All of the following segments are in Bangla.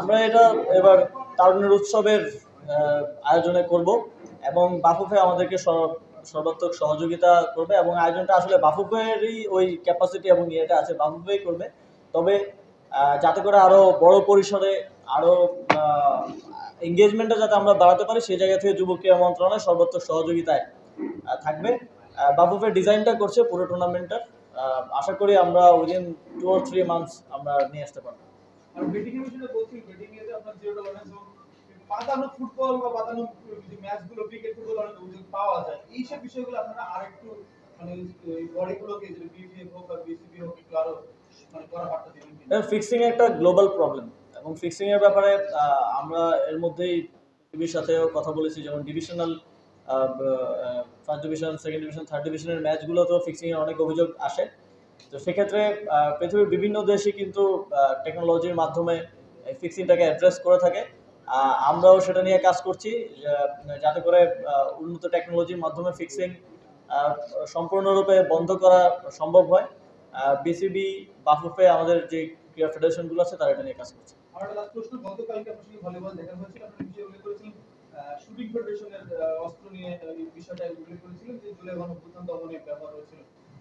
আমরা এটা এবার তারুণ্যের উৎসবের আয়োজনে করব এবং বাফুফে আমাদেরকে সর- সর্বাত্মক সহযোগিতা করবে এবং আয়োজনটা আসলে বাফুফেরই ওই ক্যাপাসিটি এবং ইয়েটা আছে, বাফুফেই করবে। তবে যাতে করে আরও বড় পরিসরে আরও এঙ্গেজমেন্টটা যাতে আমরা বাড়াতে পারি, সেই জায়গা থেকে যুব ক্রীড়া মন্ত্রণালয় সর্বাত্মক সহযোগিতায় থাকবে। বাফুফের ডিজাইনটা করছে পুরো টুর্নামেন্টটার আশা করি আমরা within two or three months আমরা নিয়ে আসতে পারব। আর বেটিং এর বিষয়ে বলছি বেটিং এ আপনার জিরো টলারেন্স পাতানো ফুটবল বা পাতানো যে ম্যাচগুলো ক্রিকেট ফুটবল অনেক অভিযোগ পাওয়া যায়। এই সব বিষয়গুলো আপনারা আরেকটু মানে বডিগুলোকে যে হোক বা বিসিবি হোক একটু আরও মানে করা বার্তা দিবেন ফিক্সিং একটা গ্লোবাল প্রবলেম এবং ফিক্সিং এর ব্যাপারে আমরা এর মধ্যেই টিভির সাথেও কথা বলেছি যেমন divisional first division second division third ডিভিশনের ম্যাচগুলোতেও ফিক্সিং এর অনেক অভিযোগ আসে। তো সেক্ষেত্রে পৃথিবীর বিভিন্ন দেশই কিন্তু টেকনোলজির মাধ্যমে ফিক্সিংটাকে অ্যাড্রেস করে থাকে। আমরাও সেটা নিয়ে কাজ করছি যাতে করে উন্নত টেকনোলজির মাধ্যমে ফিক্সিং সম্পূর্ণরূপে বন্ধ করা সম্ভব হয়। বিসিবি বাফুফে আমাদের যে ক্রীড়া ফেডারেশনগুলো আছে, তারা এটা নিয়ে কাজ করছে। আমার লাস্ট প্রশ্ন, গতকালকে ভলিবল দেখা হয়েছিল, আপনি করেছিলেন শুটিং ফেডারেশনের অস্ত্র নিয়ে এই বিষয়টা উল্লেখ করেছিলেন যে জুলাই গণঅভ্যুত্থান দমনে ব্যবহার হয়েছিল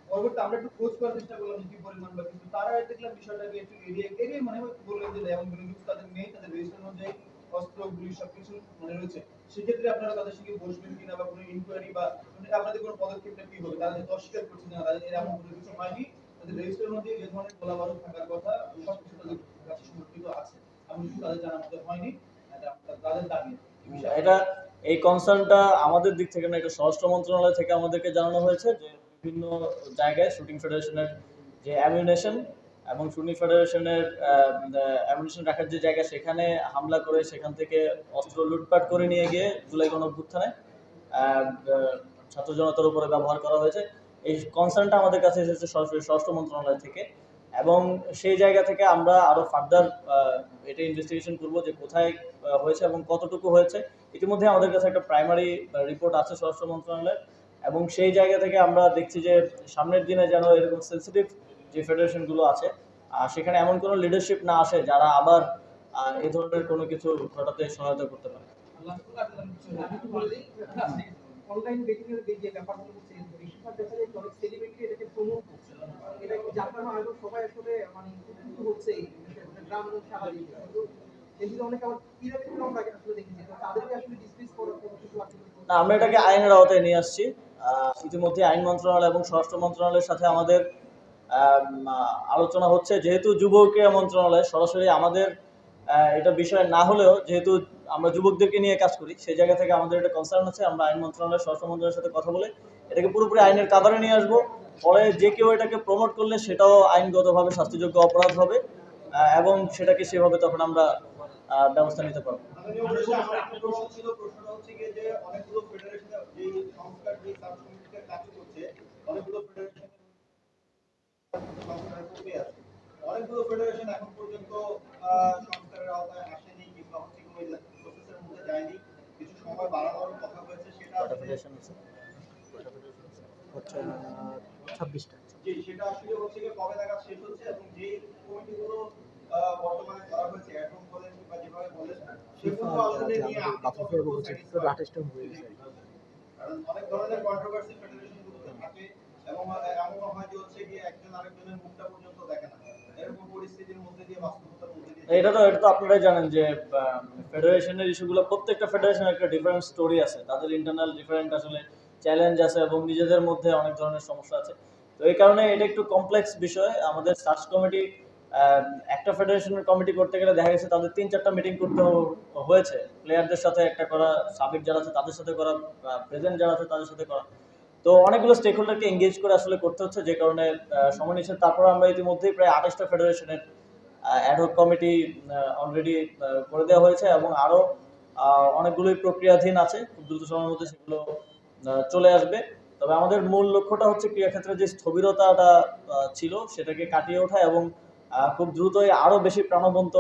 পরবর্তী আমরা একটু খোঁজ করার চেষ্টা করলাম কি পরিমাণ বা কিন্তু তারা দেখলাম বিষয়টাকে একটু এড়িয়ে এড়িয়ে মানে বললেন যে এমন কোনো তাদের নেই, তাদের রেজিস্ট্রেশন অনুযায়ী অস্ত্রগুলি সবকিছু মানে রয়েছে। সেক্ষেত্রে আপনারা তাদের সঙ্গে বসবেন কিনা বা কোনো ইনকোয়ারি বা মানে আপনাদের কোনো পদক্ষেপটা কি হবে, তারা অস্বীকার করছে না, তাদের এরকম কোনো কিছু হয়নি। তাদের রেজিস্ট্রেশন অনুযায়ী যে ধরনের গোলা বারুদ থাকার কথা, সবকিছু তাদের কাছে সংরক্ষিত আছে। এমন তাদের জানা মতো হয়নি তাদের দাবি। এটা, এই কনসার্নটা আমাদের দিক থেকে না, এটা স্বরাষ্ট্র মন্ত্রণালয় থেকে আমাদেরকে জানানো হয়েছে যে বিভিন্ন জায়গায় শুটিং ফেডারেশনের যে অ্যামিউনেশন এবং শুটিং ফেডারেশনের অ্যামিউনেশন রাখার যে জায়গা, সেখানে হামলা করে সেখান থেকে অস্ত্র লুটপাট করে নিয়ে গিয়ে জুলাই গণঅভ্যুত্থানে ছাত্র জনতার উপরে ব্যবহার করা হয়েছে। এই কনসার্নটা আমাদের কাছে এসেছে সরাসরি স্বরাষ্ট্র মন্ত্রণালয় থেকে। এবং সেই জায়গা থেকে আমরা আরও ফার্দার এটা ইনভেস্টিগেশন করব যে কোথায় হয়েছে এবং কতটুকু হয়েছে ইতিমধ্যে আমাদের কাছে একটা প্রাইমারি রিপোর্ট আছে স্বরাষ্ট্র মন্ত্রণালয়ের এবং সেই জায়গা থেকে আমরা দেখছি যে সামনের দিনে যেন এরকম সেন্সিটিভ যে ফেডারেশনগুলো আছে আর সেখানে এমন কোনো লিডারশিপ না আসে যারা আবার এই ধরনের কোনো কিছু ঘটাতে সহায়তা করতে পারে অনলাইন এর যে এটা মানে মানে না, আমরা এটাকে আইনের আওতায় নিয়ে আসছি। ইতিমধ্যে আইন মন্ত্রণালয় এবং স্বরাষ্ট্র মন্ত্রণালয়ের সাথে আমাদের আলোচনা হচ্ছে। যেহেতু যুব ক্রীড়া মন্ত্রণালয়, সরাসরি আমাদের এটা বিষয় না হলেও যেহেতু আমরা যুবকদেরকে নিয়ে কাজ করি, সেই জায়গা থেকে আমাদের একটা কনসার্ন আছে। আমরা আইন মন্ত্রণালয়, স্বরাষ্ট্র মন্ত্রণালয়ের সাথে কথা বলে এটাকে পুরোপুরি আইনের কাভারে নিয়ে আসব। পরে যে কেউ এটাকে প্রমোট করলে সেটাও আইনগতভাবে শাস্তিযোগ্য অপরাধ হবে এবং সেটাকে সেভাবে তখন আমরা ব্যবস্থা নিতে পারব। অনেকগুলো ফেডারেশন এখন পর্যন্ত সংস্কারের আওতায় আসেনি কিংবা হচ্ছে কিছু সময় বাড়ানোর কথা হয়েছে সেটা কটা আসলে- ফেডারেশন আছে হচ্ছে ছাব্বিশটা। জি সেটা আসলে হচ্ছে গিয়ে কবে নাগাদ শেষ হচ্ছে এবং যে কমিটিগুলো আহ, বর্তমানে করা হয়েছে অ্যাডহক বলেন কিংবা যেভাবে বলেন সেগুলো আসলে নিয়ে আপনি বাফুফের কতটুকু বলছে satisfied? আঠাশটা হয়ে গেছে। অনেক ধরনের কন্ট্রোভার্সি ফেডারেশনগুলোতে থাকে এবং এমন হয় যে হচ্ছে গিয়ে একজন আরেকজনের মুখটা পর্যন্ত দেখে না। এরকম পরিস্থিতির মধ্যে দিয়ে বাস্তবতার মধ্যে দিয়ে এটা তো এটা তো আপনারাই জানেন যে ফেডারেশনের ইস্যুগুলো প্রত্যেকটা ফেডারেশনের একটা ডিফারেন্ট স্টোরি আছে। তাদের ইন্টারনাল ডিফারেন্ট আসলে চ্যালেঞ্জ আছে এবং নিজেদের মধ্যে অনেক ধরনের সমস্যা আছে। তো এই কারণে এটা একটু কমপ্লেক্স বিষয়। আমাদের সার্চ কমিটি একটা ফেডারেশনের কমিটি করতে গেলে দেখা গেছে তাদের তিন চারটা মিটিং করতে হয়েছে। প্লেয়ারদের সাথে একটা করা, সাবেক যারা আছে তাদের সাথে করা প্রেজেন্ট যারা আছে তাদের সাথে করা। তো অনেকগুলো স্টেক হোল্ডারকে এঙ্গেজ করে আসলে করতে হচ্ছে যে কারণে সময় নিচ্ছে তারপর আমরা ইতিমধ্যেই প্রায় আঠাশটা ফেডারেশনের অ্যাডহক কমিটি অলরেডি করে দেওয়া হয়েছে এবং আরও অনেকগুলোই প্রক্রিয়াধীন আছে। খুব দ্রুত সময়ের মধ্যে সেগুলো চলে আসবে। তবে আমাদের মূল লক্ষ্যটা হচ্ছে ক্রীড়াক্ষেত্রে যে স্থবিরতাটা ছিল সেটাকে কাটিয়ে ওঠা এবং খুব দ্রুতই আরও বেশি প্রাণবন্ত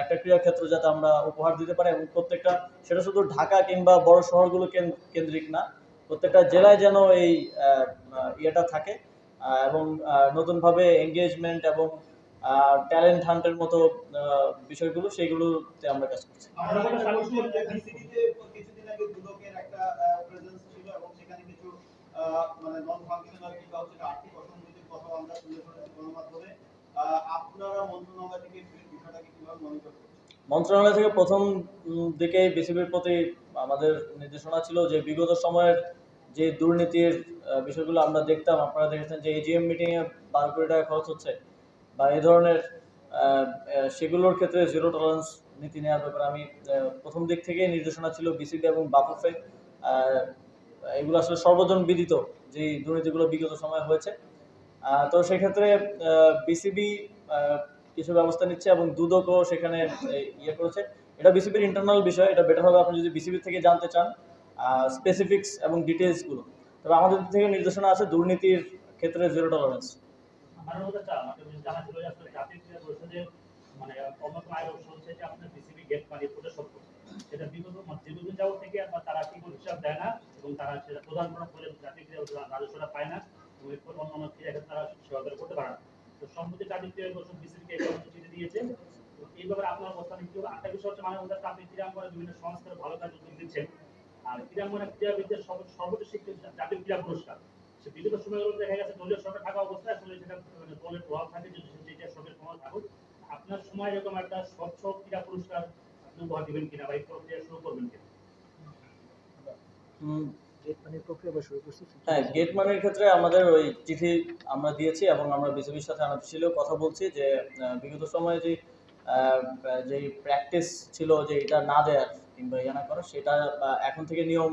একটা ক্রীড়াক্ষেত্র যাতে আমরা উপহার দিতে পারি এবং প্রত্যেকটা, সেটা শুধু ঢাকা কিংবা বড় শহরগুলো কেন- কেন্দ্রিক না, প্রত্যেকটা জেলায় যেন এই ইয়েটা থাকে এবং নতুনভাবে এঙ্গেজমেন্ট এবং ট্যালেন্ট হান্টের মতো বিষয়গুলো সেইগুলোতে আমরা কাজ করছি আমরা বিসিডিতে কিছুদিন আগে দুদকের একটা প্রেজেন্স ছিল এবং সেখানে কিছু আহ, মানে নন ফাংশনাল কিংবা হচ্ছে আর্থিক অসঙ্গতির কথা আমরা তুলে ধরেছি গণমাধ্যমে আহ, আপনারা মন্ত্রণালয় থেকে এই বিষয়টাকে কীভাবে মনিটর করছেন মন্ত্রণালয় থেকে প্রথম দিকে বিসিবির প্রতি আমাদের নির্দেশনা ছিল যে বিগত সময়ের যে দুর্নীতির বিষয়গুলো আমরা দেখতাম, আপনারা দেখেছেন যে এজিএম মিটিংয়ে বারো কোটি টাকা খরচ হচ্ছে বা এই ধরনের সেগুলোর ক্ষেত্রে জিরো টলারেন্স নীতি নেওয়ার ব্যাপারে আমি প্রথম দিক থেকেই নির্দেশনা ছিল বিসিবি এবং বাফুফে এগুলো আসলে সর্বজন বিদিত যে দুর্নীতিগুলো বিগত সময় হয়েছে। তো সেক্ষেত্রে বিসিবি কিছু ব্যবস্থা নিচ্ছে এবং দুদকও সেখানে ইয়ে করেছে। এটা বিসিবির ইন্টারনাল বিষয়, এটা বেটার হবে। আপনি যদি বিসিবি থেকে জানতে চান স্পেসিফিক্স এবং ডিটেলসগুলো তবে আমাদের থেকে নির্দেশনা আছে দুর্নীতির ক্ষেত্রে জিরো টলারেন্স মানে অন্যতম আয় উৎস যে আপনার বিসিবি গেট সেটা বিগত মানে যাবত থেকে আপনার তারা ঠিক মতো হিসাব দেয় না এবং তারা সেটা প্রদান করার ফলে জাতীয় পায় না এবং ক্রীড়া তারা করতে পারে না। সম্প্রতি ক্রীড়া পরিষদ বিসিবিকে কর্মসূচি দিয়েছে। এই ব্যাপারে আপনার অবস্থান কি হবে? আরেকটা বিষয় হচ্ছে মানে মধ্যে আপনি ক্রীড়াঙ্গনে বিভিন্ন সংস্থার ভালো কাজ দিচ্ছেন আর ক্রীড়াঙ্গনে ক্রীড়াবিদদের সর্বোচ্চ স্বীকৃত জাতীয় ক্রীড়া পুরস্কার। সে বিগত সময়গুলো দেখা গেছে দলীয় সরকার থাকা অবস্থায় আসলে সেটা মানে দলের প্রভাব থাকে যে যে যে সরকারের ক্ষমতা থাকুক। আপনার সময় এরকম একটা স্বচ্ছ ক্রীড়া পুরস্কার আপনি উপহার দিবেন কিনা বা এই প্রক্রিয়া শুরু করবেন কিনা? গেট পানির প্রক্রিয়া শুরু করছি হ্যাঁ গেট মানের ক্ষেত্রে আমাদের ওই চিঠি আমরা দিয়েছি এবং আমরা বিসিবির সাথে কথা বলছি যে বিগত সময়ে যে যে প্র্যাকটিস ছিল যে এটা না দেওয়ার কিংবা ইয়ে না করার সেটা এখন থেকে নিয়ম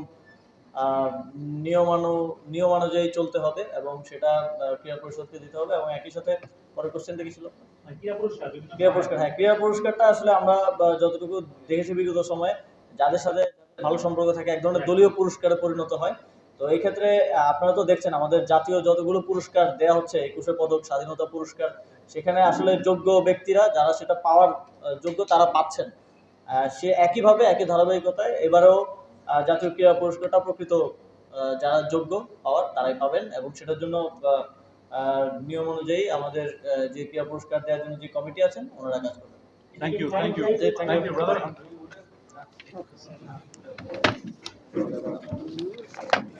নিয়মানু নিয়ম অনুযায়ী চলতে হবে এবং সেটা ক্রীড়া পরিষদকে দিতে হবে এবং একই সাথে পরের কোশ্চেনটা কি ছিল। ক্রীড়া পুরস্কার ক্রীড়া পুরস্কার হ্যাঁ ক্রীড়া পুরস্কারটা আসলে আমরা যতটুকু দেখেছি বিগত সময়ে যাদের সাথে ভালো সম্পর্ক থাকে এক ধরনের দলীয় পুরস্কারে পরিণত হয়। তো এই ক্ষেত্রে আহ, আপনারা তো দেখছেন আমাদের জাতীয় যতগুলো পুরস্কার দেওয়া হচ্ছে একুশে পদক স্বাধীনতা পুরস্কার সেখানে আসলে যোগ্য ব্যক্তিরা যারা সেটা পাওয়ার যোগ্য তারা পাচ্ছেন। সে একইভাবে একই ধারাবাহিকতায় এবারেও জাতীয় ক্রীড়া পুরস্কারটা প্রকৃত আহ, যারা যোগ্য পাওয়ার তারাই পাবেন এবং সেটার জন্য আহ, আহ, নিয়ম অনুযায়ী আমাদের যে ক্রীড়া পুরস্কার দেওয়ার জন্য যে কমিটি আছেন ওনারা কাজ করবেন। Thank you thank you ji, thank you, focus on that.